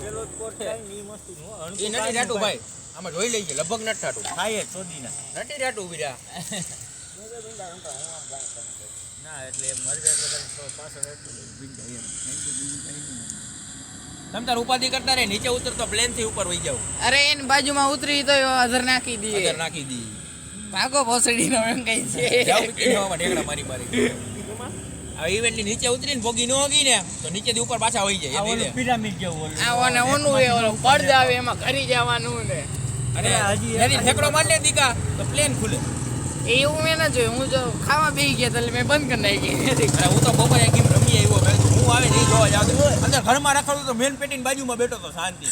પેલો જ થાય ને મસ્તી એ નથી ટાટું ભાઈ. આમાં જોઈ લઈએ લગભગ નથી ટાટું થાય જ સોદીના. નથી ટાટું બીજા ના એટલે મરી તો પાછળ એટલું બધું ભીંજાય એમ. એમ તો બીજું કાંઈ નહીં. તમ તાર ઉપાધિ કરતા રે નીચે ઉતરતો પ્લેનથી ઉપર વહી જાવ અરે એની બાજુમાં ઉતરી તો અધર નાખી દી. નાખી દી. ભાગો ભોસડીનો એમ કઈ છે. ઢેકડા મારી મારી. આ ઇવેન્ટની નીચે ઉતરીને ભોગી ન હોગી ને તો નીચેથી ઉપર પાછા વહી જાય આ ઓલું પિરામિડ જેવું ઓલું. આ ઓને ઓનું એ ઓલો પડદ આવે એમાં ઘરી જવાનું ને. અને હજી એની ઠેકડો માર દીકા તો પ્લેન ખુલે. એ હું મેં ના જોયું હું જો ખાવા બેહી ગયા એટલે મેં બંધ કરી નાખી. હું તો બપોરે ગેમ રમી આવ્યો મેં હું આવે નહીં જોવા જાવ અંદર ઘરમાં રાખડું તો મેન પેટીની બાજુમાં બેઠો તો શાંતિ.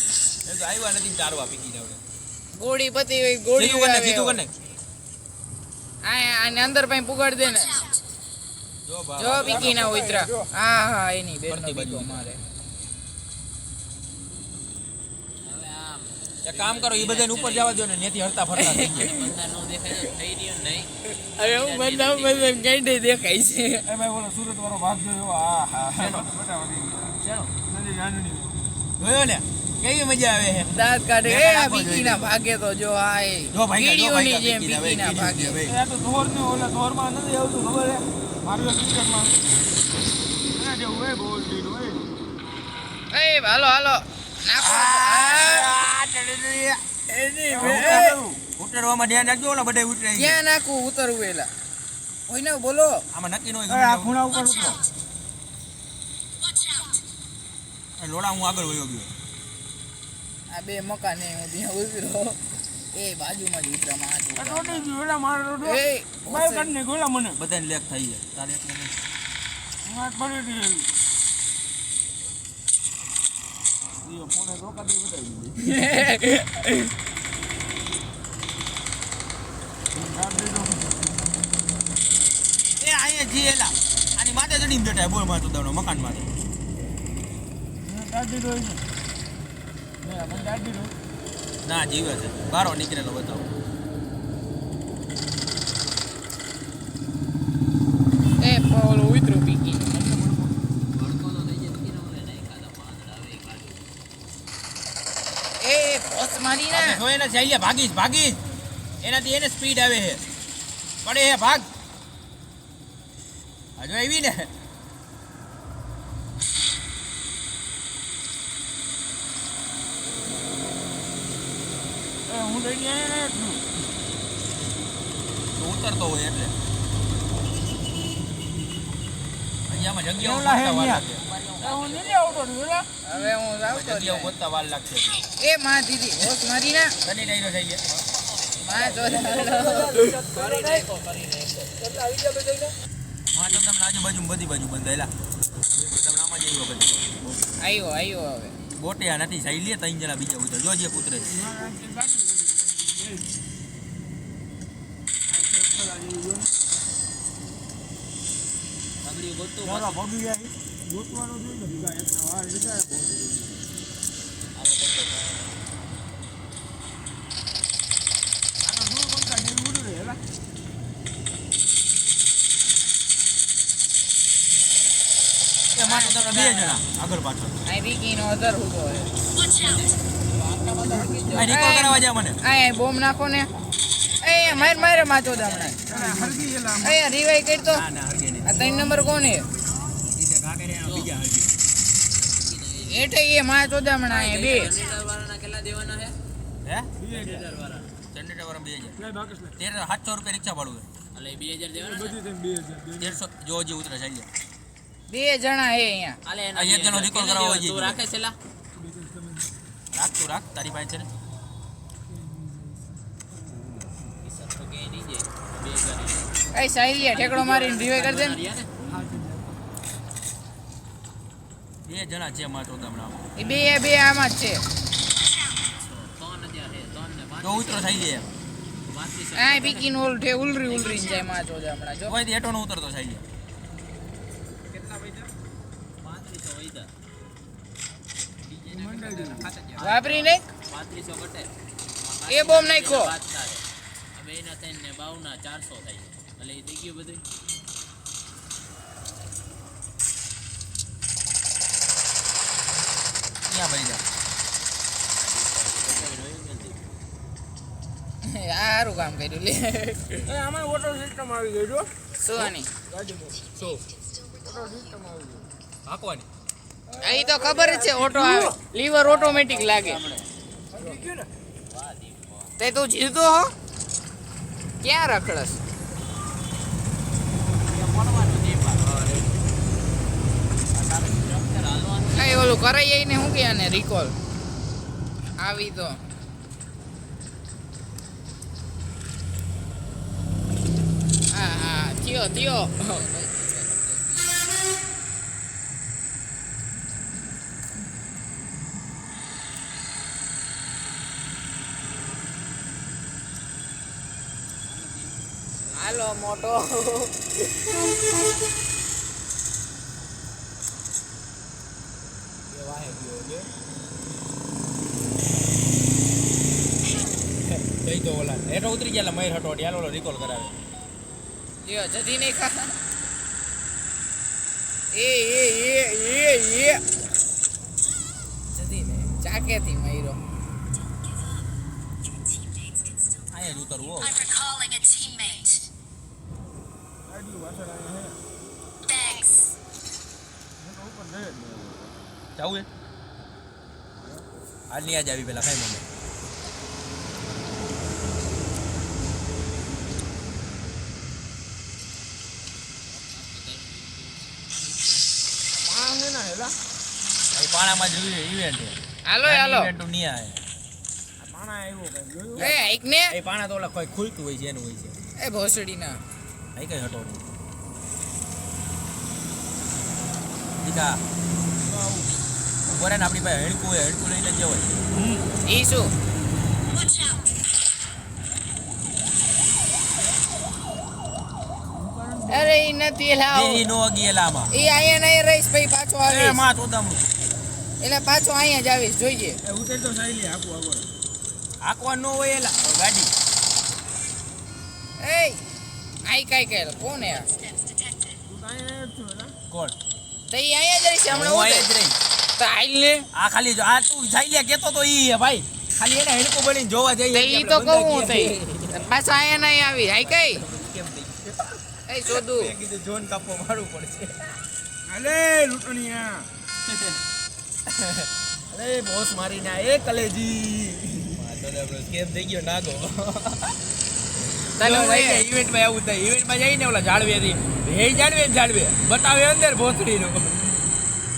એ તો આવ્યા નથી ચારવા પીકી જાવ ગોળી પતી ગોળી કીધું કને આ આને અંદર પાસે પુગાડ દે ને. જો બા ના ઉતરા. હા હા એની બેન ફરતી બાજુ. મારે કામ કરો એ બધાને ઉપર જવા દો ને ત્યાંથી હરતા ફરતા હવે હું બધા બધા ગાંડે દેખાય. છે. એ ભાઈ બોલો સુરત વાળો ભાગ જોયો આ હા નથી નહીં. જોયો ને? કેવી મજા આવે છે? દાંત કાઢે. એ આ આખો ના ભાગે તો જો આ એ જો ભાઈ જો ભાઈ કીડીઓની જેમ પીકી ના ભાગે. એ આ તો ધોર ને ઓલા ધોરમાં નથી આવતું ખબર હે મારું ક્રિકેટમાં એના હોય હોય હાલો હાલો ઉતરવામાં ધ્યાન રાખજો ઓલા બધા ઉતરે ક્યાં નાખું ઉતરવું એલા ને બોલો આમાં નક્કી ન હોય હું આગળ વયો ગયો આ બે મકાન હું ત્યાં ઉતરો એ બાજુમાં જ ઉતરા માં ગયું ઓલા મારો એ બાય કાઢ ને ગોલા મને બધાને લેક થઈ તારે. વાત પડી. ફોને રોકા દે બતાવી દીધી. એ અહીંયા જીએલા આની માથે ચડીને બેઠા બોલ માથું દાડો મકાન માથે મેં કાઢ દીધો એને. મેં કાઢ દીધો. ના જીવે છે. બારો નીકળેલો બતાવો. એ ઓલો ઉતરું પીકી. એ પોસ મારી ના. જોઈએ ભાગીશ ભાગીશ એનાથી એને સ્પીડ આવે છે. પડે હે ભાગ. હજુ આવી ને. હું તો અહીંયા છું. તો ઉતરતો હોય એટલે. હજી આમાં જગ્યાઓ કેવલા હે ગોતતા વાર અહીંયા? લાગે. એ હું નથી આવતો હવે હું આવતો જ જગ્યાઓ ગોતતા વાર લાગશે. એ માં દીદી પોસ મારી ના. ડાયરો થઈ ગયા માં જો. હા તો તમને આજુબાજુ બધી બાજુ બંધાયેલા. તમને આમાં જ આવ્યો બધી. આવ્યો આવ્યો હવે. બોટે આ નથી સાઈ લે ત્રણ જણા બીજા ઉતરે. જોજે કૂતરે છે. આગળ ગોતતો ચાલો ભોગી જાય. ગોતવાનું જોઈએ ને? બીજા એકના વાર લીધા બહુ આ તો શું બોલતા જેવું ઉડું રે હેલા. એ માત્ર તમે બે જણા આગળ પાછળ. નાખો ને. એ માર મારે માચો દામણા. રિવાઈ આ ત્રણ નંબર કોણ હે એ માં ચોદામણા એ બે. હે. વાળા બે હજાર. તેર સાતસો રૂપિયા રિક્ષા ભાડું છે બે હજાર, હજાર. તેરસો જો હજી ઉતરે ચાલ્યા. બે જણા હે અહીંયા. અહીંયા એક જણો recall કરાવવા હોય છે. રાખે છેલ્લા રાખ તું રાખ. તારી પાસે છે ને. એ સાહિલિયા ઠેકડો મારીને રિવાઈ કરી દે ને. બે જણા છે માત્ર હમણાં. એ બે બે આમાં જ છે. તો ઉતરો થઈ જાય આ પીકી નું ઠે ઉલરી ઉલરી જાય માં હમણાં જો. કોઈ દેટો નો ઉતરતો થઈ જાય વાપરી નહીં? એ બોમ નાખો હવે એના થઈને ને બાવ ના ચારસો થાય એટલે એ થઈ ગયું બધું ક્યાં ભાઈ જાય આ સારું કામ કર્યું લે. આમાં ઓટો સિસ્ટમ આવી ગઈ જો. શું આની ગાડીમાં શું સિસ્ટમ આવી ગઈ હાંકવાની. અહીં તો ખબર જ છે ઓટો આવે લીવર ઓટોમેટિક લાગે. ગયું તે તું જીવતો હો? ક્યાં રખડસ કઈ ઓલું કરાઈ ને શું કે ને રિકોલ આવી તો. હા હા, થયો થયો. હાલો મોટો. એ વાહે ગયો છે. કઈ તો ઓલા. હેઠો ઉતરી ગયા મહેર હટો યાર ઓલો રિકોલ કરાવે. લ્યો જતી નહીં ખા. એ એ એ એ એ. જતી નહીં. ચાકેથી મયરો. અહીંયા જ ઉતરવો. I'm recalling a teammate. ગાડી પાછળ અહીંયા હે. Thanks. હું તો ઉપર જઈ જ જાવું છે આજની આજ આવી પેલા કઈ અહીં પાણામાં જ ઇવેન્ટ હાલો હાલો. ઇવેન્ટ નહીં આવે. પાણા આવ્યો કઈ જોયું? એ આઈક ને એ પાણા તો ઓલા કોઈ ખુલતું હોય છે એનું હોય છે. એ ભોસડી અહીં કઈ હટો દીકા. ઊભો ને આપણી પાસે હેડકું હોય હેડકું લઈને જ હોય. એ શું? અરે ઈ નથી લાવ એ નો ગયેલામાં ઈ અહીંયા નહીં રહીશ પછી પાછો એ આવીશ. માં ચોદામણું એટલે પાછો અહીંયા જ આવીશ જોઈએ. ઉતર તો સાઈ લે આખું આગળ. આકવા નો હોય એલા ગાડી. એ આઈ કાઈ કાઈ કોણ હે કોણ? તો ઈ અહીંયા જ રહી છે હમણાં અહીંયા જ રહી તો આઈ લે. આ ખાલી જો આ તું જાઈ કેતો તો ઈ ભાઈ. ખાલી એને હેડકો બળીને જોવા તો જઈએ ઈ તો કહું તઈ. પાછા અહીંયા નહીં આવી. આઈ કઈ? કેમ થઈ એ જોદુ મેં કીધું જોન કાપો મારું પડશે. અલે લૂંટણીયા. અરે બોસ મારી ના એ કલેજી. કેમ થઈ ગયો નાગો. તને ઇવેન્ટમાં આવું થાય. ઇવેન્ટમાં જઈને ઓલા જાળવેથી હે જાળવે ને જાળવે. બતાવે અંદર ભોસડીનું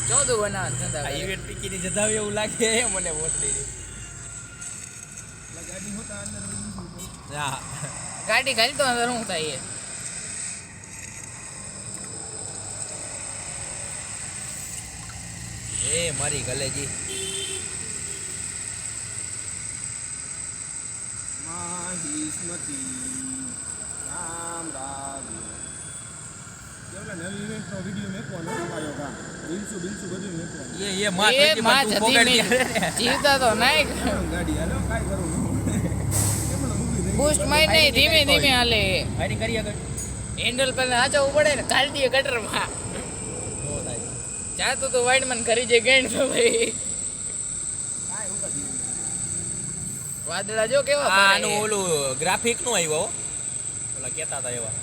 ચોદું બનાવ ધંધા આ. ઇવેન્ટ પીકીની જતાવે એવું લાગે મને ભોસડીની ગાડી હોતા અંદર બધું હા. ગાડી ખાલી તો અંદર શું થાય એ? એ મારી કલેજી માહિષ્મતી. રામ રામ. એટલે નવી ઇવેન્ટનો વીડિયો મેકવાનો આવ્યો કા બિલસુ બિલસુ બધું મેકવાનું. એ એ માં એ થોડી માં તું જતી પોગાડી નહીં. જીવતા તો બુસ્ટ ધીમે ધીમે હાલે. હેન્ડલ પર હાચવવું પડે ને કાઢ દઈએ ગટરમાં. જાતું તો વાઇડમન ખરી જાય ગેંડ તો ભાઈ. વાદળા જો કેવા આનું ઓલું ગ્રાફિકનું આવ્યો હો. કહેતા હતા એવા.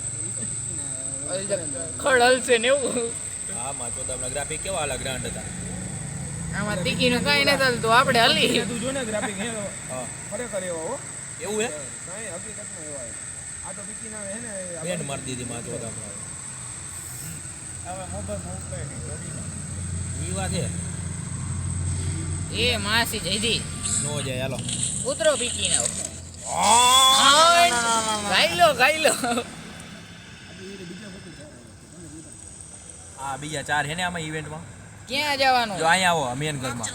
ખડલ છે ને એવું. હા માં ચોદામના ગ્રાફિક કેવા અલગ ગ્રાન્ડ હતા. આમાં તીકીનું કઈ નથી ચાલતું આપણે હલી. તું જો ને ગ્રાફિક હે હા. ખરેખર એવો હો. એવું હે? કાંઈ હકીકતમાં એવા આ તો વિકીના હે ને બેન માર દીધી માં ચોદામના હવે નહીં રેડીમાં. ઈ વાત છે એ માસી જઈદી નો જાય હાલો. ઉતરો પીકી ના આ ગાઈલો આ બીજા ચાર છે ને આમાં ઇવેન્ટમાં ક્યાં જવાનું? જો અહીંયા આવો મેન ઘરમાં.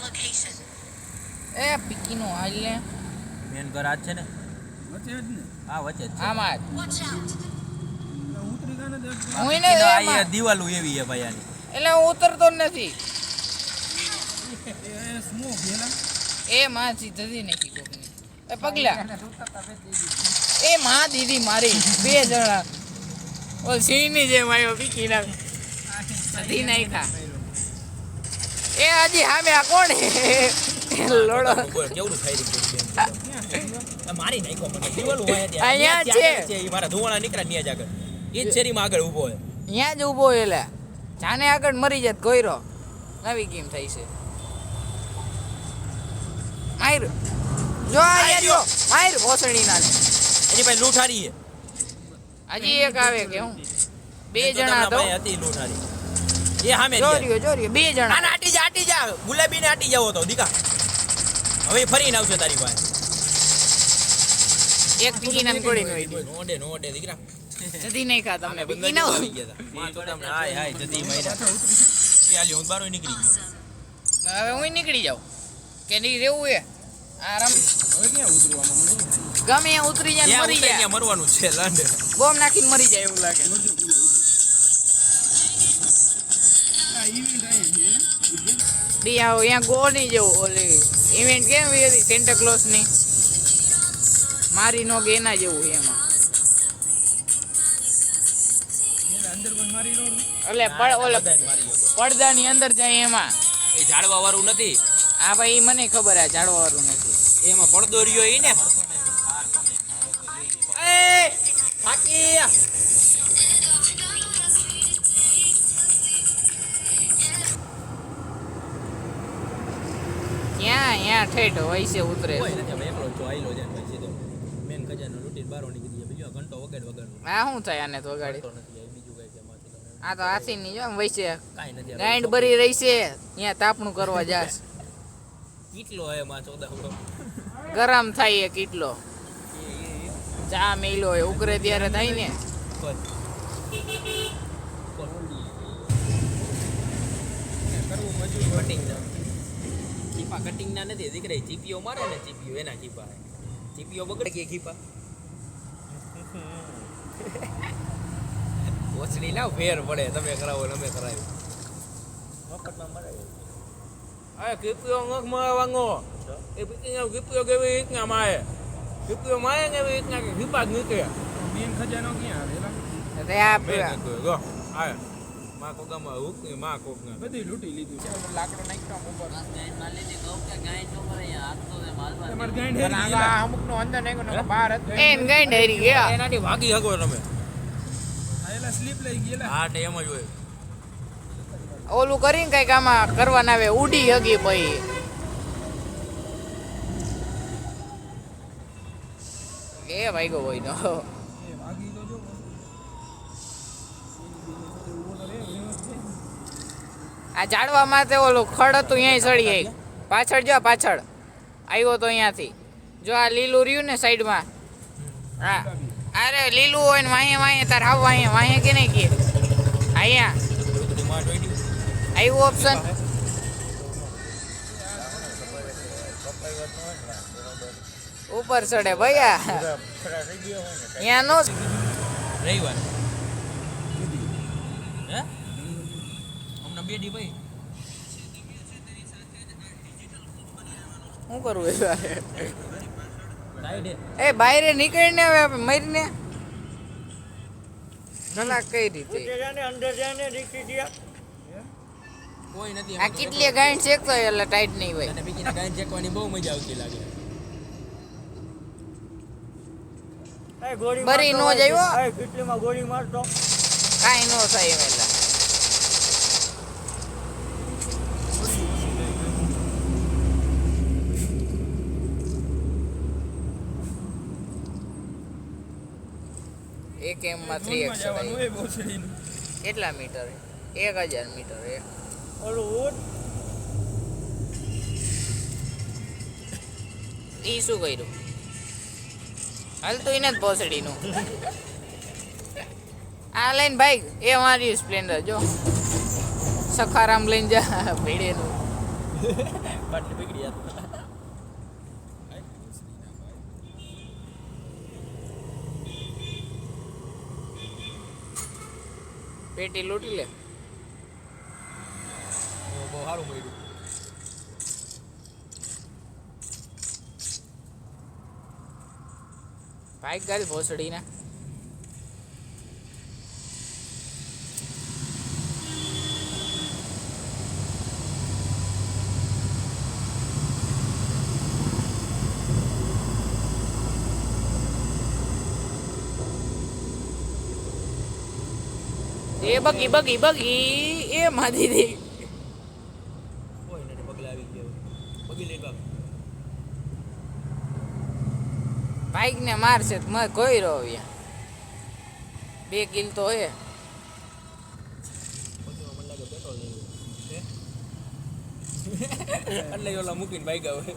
એ પીકી નું હાલ ને મેન ઘર આજ છે ને? વચ્ચે જ ને. હા વચ્ચે જ આમાં હું ને આ. દિવાલું એવી છે ભાઈ આની. એટલે હું ઉતરતો જ નથી. એ સ્મોક એ માં સીધી નથી એ પગલા. એ માં દીદી મારી બે જણા. ઓલ સિંહની જેમ આવ્યો પીકી ના સધી નાખ્યા. એ હજી સામે આ કોણ લોડો. કેવડું મારી નાખ્યો મને. દિવાલું હોય. અહીંયા છે. મારા ધુવાણા નીકળ્યા ન્યા જ આગળ. ઈ જ શેરીમાં આગળ ઊભો હોય. ત્યાં જ ઊભો એટલે. જાને આગળ મરી જાત કોયરો. નવી ગેમ થઈ છે. માર જો આ યાર માર ભોસડી ના એની ભાઈ લૂંટારી હે હજી એક આવે કે હું? બે જણા તો. હતી લૂંટારી એ સામે જોર્યો જોર્યો બે જણા. ના આટી જા આટી જા. ગુલાબીને આટી જાવો તો દીકા. હવે ફરી ફરીને આવશે તારી પાસે. એક પીકી ના કોડી નો નોડે નોડે દીકરા. જદી નહીં ખા તમને પીકી ના તો તમને હાય હાય જદી મહિના એ હું બારો નીકળી ગયો હવે હું નીકળી જાઉં. કે નહીં રહેવું એ. આરામ. હવે ક્યાં ઉતરવામાં મને ગમે ત્યાં ઉતરી જાય મરી જાય. મરવાનું છે લાંડ. બોમ્બ નાખીને મરી જાય એવું લાગે. આ ઇવેન્ટ આવી અહીંયા ગો નહીં જવું ઓલી ઇવેન્ટ કેમ હતી? સેન્ટા ક્લોઝની મારી નો એના જેવું એમાં. એટલે પડ ઓલે. પડદાની અંદર જાય એમાં. એ ઝાડવા વાળું નથી. આ ભાઈ મને ખબર આ ઝાડવા વાળું નથી. એમાં પડદો રહ્યો ઈ ને. એ ક્યાં અહીંયા ઠેઠ હોય છે ઉતરે. એકલો જ છો પછી તો. મેન ખજાનો લૂંટીને બારો નીકળી બીજો ઘંટો વગાડ વગાડ આ શું થાય આને તો વગાડી? તો નથી બીજું કઈ આ તો હાથી ની જો વૈસે કાંઈ નથી ગાંઠ ભરી રહી છે. અહીંયા તાપણું કરવા જાસ કેટલો હે માં ચોદા ગરમ થાય એ કેટલો? ચા મેલો હોય ઉકરે ત્યારે થાય ને. ચીપા કટિંગ ના નથી દીકરા ચીપીઓ મારે ને ચીપીઓ એના ચીપા ચીપીઓ બગડે કે ચીપા ઓછડી લાવ ફેર પડે તમે કરાવો ને અમે કરાવ્યું મફતમાં મરાય અરે કીપીઓ નખ મારવાનો એ પીકી કીપીઓ કેવી રીતના મારે કીપીઓ મારે ને એવી રીતના કે કીપા જ નીકળે મેન ખજાનો ક્યાં આવે? તે આ મેં જો આ માં કોકામાં હુક ને માં કોક ને બધું લૂંટી લીધું છે લાકડો નાખતા ઉપર ગાયન માર લીધી કહું કે ગાયન નો મરે અહીંયા હાથતો છે માલ માર તમારે ગાંઠ હેરી ગયેલા. અમુક નો અંદર નાખ્યો બહાર એન ગઈ ડેરી ગયા એનાથી ભાગી હગો તમે આ એલા સ્લીપ લઈ ગયેલા હા તે એમ જ હોય ઓલું કરીને કંઈક આમાં કરવાના આવે, ઉડી હગી ભાઈ એ ભાઈ હોય નો. આ ઝાડવા માટે ઓલું ખડ હતું અહીંયા સડી જાય પાછળ જો, પાછળ. આવ્યો તો અહીંયાથી. જો આ લીલું રહ્યું ને સાઈડમાં. હા. અરે, લીલું હોય ને વાંહે વાંહે, તાર આવ વાંહે વાંહે કે નહીં કે? અહીંયા. આવ્યું ઓપ્શન ઉપર ચડે ભૈયા. અહીંયા નો રવિવાર. હે? હમણાં બે ભાઈ શું કરવું એ બાયરે નીકળીને હવે મરીને? કલાક કઈ રીતે? કોઈ નથી આ કેટલી ગાંઠ શેકતો હોય એટલે ટાઈટ નહીં હોય. અને બીજીને ગાય ચેકવાની બહુ મજા આવતી લાગે. બરી નો જયો કેટલીમાં ગોળી મારતો? કાંઈ નો થાય એમ એક એમ માં થ્રી એક્સ. કેટલા મીટર એક હજાર મીટર એ ઓલું ઈ શું કર્યું? હાલ તો એને જ ભોસડીનું. આ લઈને ભાઈ એ મારી સ્પ્લેન્ડર જો. સખારામ લઈને જા ભેડેનું. બાટલી બગડી યાર પેટી લૂંટી લે. बाहर बाइक गाड़ी बहुत सड़ी ना ये बगी बगी बगी ये मा दीदी બાઈક ને મારશે તો મેં કોઈ રહ્યો બે કિલ તો હે? એટલે ઓલા મૂકીને બાઈક આવે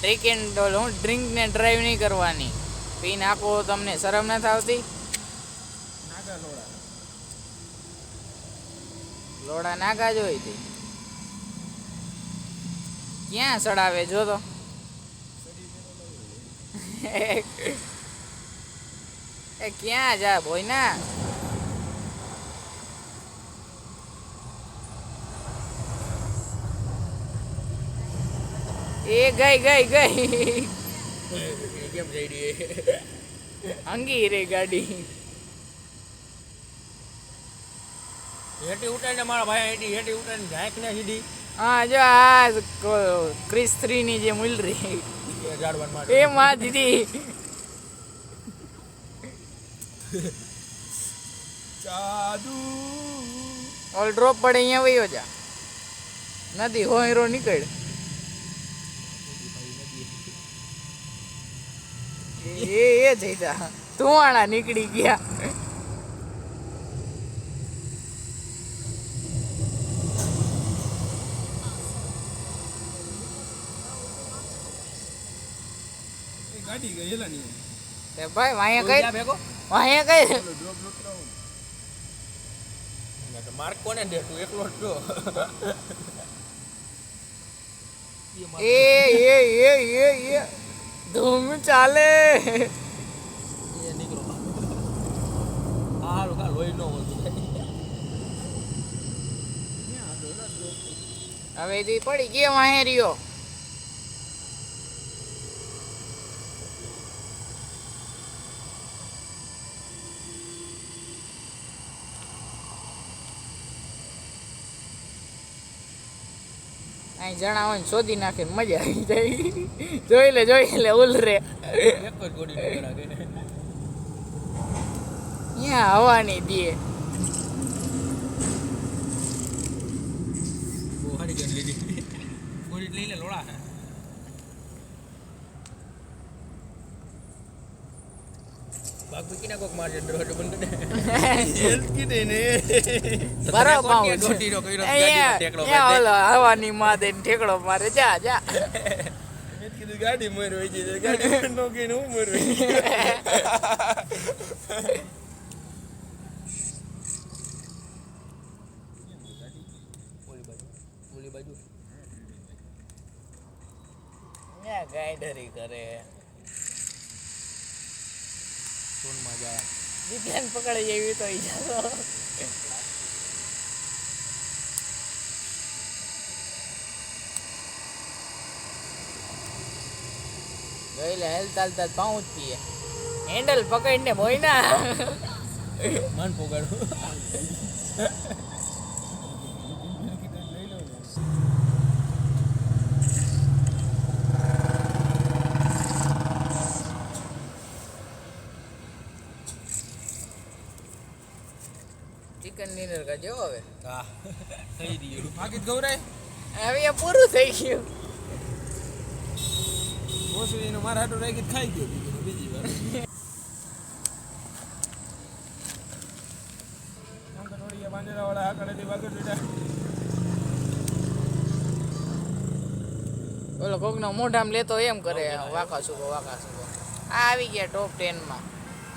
ડ્રિંક એન્ડ હું ડ્રિંક ને ડ્રાઈવ નહીં કરવાની. પી નાખો તમને શરમ નથી આવતી? લોડા. લોડા નાગા જ હોય તે. ક્યાં ચડાવે, જો તો. એ ક્યાં જા ભોયના? એ ગઈ ગઈ ગઈ. કેમ જઈ રહી અંગી રે ગાડી. હેઠી ઉતારીને મારા ભાઈ હેઠી હેઠી ઉતારીને ઝાંકને સીધી. હા જો આ ક્રિસ્ત્રીની ની જે મુલરી. એ માં દીદી જાદુ. ઓલ ડ્રોપ પડે અહીંયા વયો જા. નથી હો હીરો નીકળ. એ એ જઈતા ધુવાણા નીકળી ગયા. ગાડી ગઈ હેલા ની. તે ભાઈ વાયા કોઈ કઈ ભેગો? વાયા કઈ ઓલો ડ્રોપ ડ્રોપ કરાવો. ના તો માર્ક કોને દે તું? એકલો જ એ એ એ એ એ ધૂમ ચાલે. એ નીકળો. હારું કા લોહી નો હવે દી પડી ગયો વાહે રહ્યો. જણાવો ને શોધી નાખે મજા આવી જાય. જોઈ લે જોઈ લે ઉલરે ત્યાં હવાની દે. બહુ સારી ગન લીધી. ગોળી લઈ લે લોડા બાગ પીકી કોક મારજે ડ્રો બંધ હવાની માં દે ઠેકડો મારે. જા જા. કીધું ગાડી મર હોય છે. ગાડી નો કે હું મર ઓલી બાજુ ઓલી બાજુ અહીંયા ગાયડરી કરે. સોનમાં જા. દીપલાને પકડી એવી તો ઈજા જાતો જોઈ લે હેલ ચાલતા પહોંચતી હેન્ડલ પકડીને બોય ના મન પોગાડું ચિકન ડિનર કરજો હવે? હા. થઈ ગયું બાકી ગૌરાય? હવે એ પૂરું થઈ ગયું. મોસળીનું મારા હાટું રાખી ખાઈ ગયો બીજી વાર. વાગડ ઓલો કોકનો મોઢામ લેતો એમ કરે વાકા સુકો વાકા સુકો આ આવી ગયા ટોપ ટેનમાં.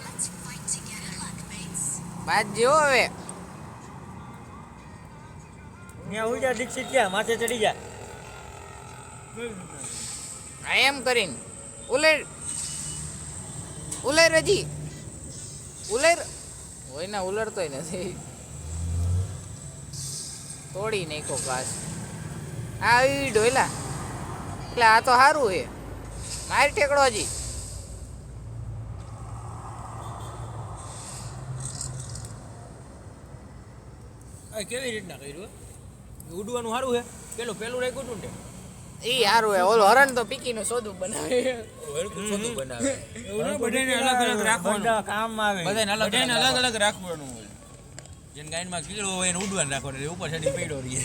Let's fight together like mates. બાદ જો હવે. ત્યાં ઉજા દીક્ષિત ક્યાં માથે ચડી જા. એમ કરીને. ઉલેર. ઉલેર હજી. ઉલેર. હોય ને ઉલરતોય નથી. તોડી નાખો ઘાસ. આ ડોયલા એટલે આ તો સારું છે મારી ઠેકડો હજી. કેવી રીતના કર્યું? ઉડવાનું સારું છે? પેલું પેલું રાખ્યું હતું ને તે. ઈ હારું હે ઓલો હરણ તો પીકીનું સોદું બનાવે. હરખું સોતું બનાવે. બધાને અલગ અલગ રાખવાનું. કામ આવે. બધાને અલગ બધાને અલગ રાખવાનું. હોય. ગાયનમાં કીડો હોય એને ઉડવાનું રાખવાનું. ઉપર ચડી પડ્યો રહીએ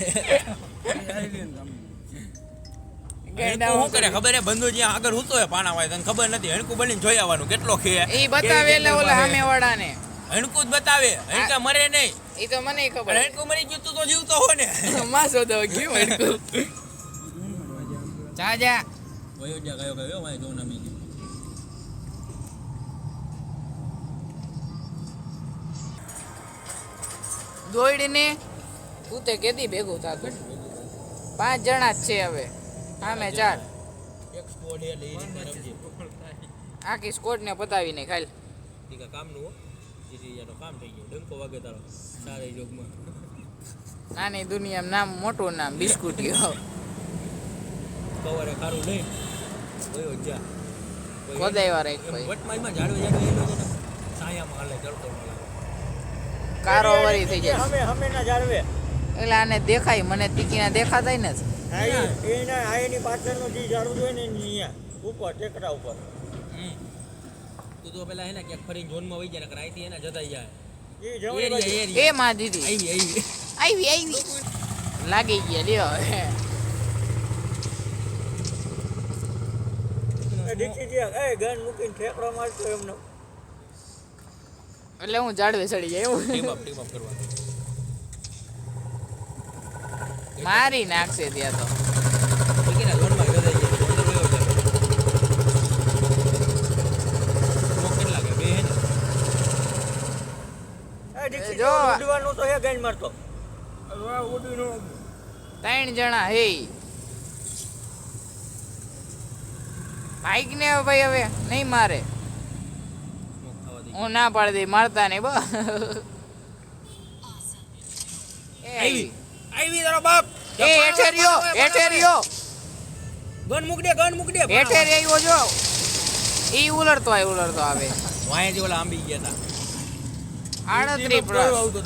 હણકું શું કરે? ખબર હે? બંધુ જ્યાં આગળ હૂતો હોય પાણા તને ખબર નથી? હણકું બનીને જોઈ આવવાનું. કેટલો ખે? એ બતાવે એટલે ઓલા સામે વાળાને હણકું જ બતાવે. હણકા મરે નહીં. ઈ તો મને ખબર હેડકું હણકું મરી ગયું તું તો જીવતો હો ને માં સોદો કેવું હેડકું. જા જા. વયો જા ગયો ગયો વાય જો નમી ગયો. દોડીને તું તે કેદી ભેગું થતું? પાંચ જણા જ છે હવે. સામે ચાર. એક સ્કોડ એ રીતના રમજે આખી સ્કોડ ને પતાવીને ખાલી. કામનું જેથી કામ થઈ ગયું. ડંકો વાગે તારો. સારા યોગમાં નાની દુનિયામાં નામ મોટું નામ બિસ્કુટીઓ કવરે ખારું નહીં વયો જા. ખોદાઈ એક ભાઈ. વટમાં એમાં ઝાડવે ઝાડવે એનો છે હાલે ચડતો કારો વરી થઈ જાય. હમે હમે ના જાળવે એટલે આને દેખાય મને તીકીના દેખાતાય ને એના આયની એની પાછળનું જે ઝાડવું જોઈએ ને અહીંયા ઉપર ટેકરા ઉપર. હમ. તું તો પેલા હે ને ક્યાંક ફરીને ઝોનમાં વહી જાય નકર અહીંથી એના જતા જાય. એ માં દીદી. આવી આવી. આવી આવી. લાગી ગયા લ્યો. એટલે હું જાડવે ચડી જાય એવું. ટીમ અપ ટીમ અપ કરવા મારી નાખશે ત્યાં તો ટીકીના ઝોનમાં જતા જાય અંદર વયો જાય લોક કેટલા કે બે હે ને એ દીક્ષિત જો. ઉડવાનું તો હે ગન મારતો. ત્રણ જણા હે. બાઈક ને ભાઈ હવે નહીં મારે. હું ના પાડી દઈ મારતા નહીં બસ. એ આવી આવી. તારો બાપ. એ હેઠે રહ્યો હેઠે રહ્યો. ગન મૂક દે ગન મૂક દે હેઠે રહ્યો જો ઈ ઉલરતો આવે ઉલરતો આવે. વાંયથી ઓલા આંબી ગયા હતા આડત્રી આવું તો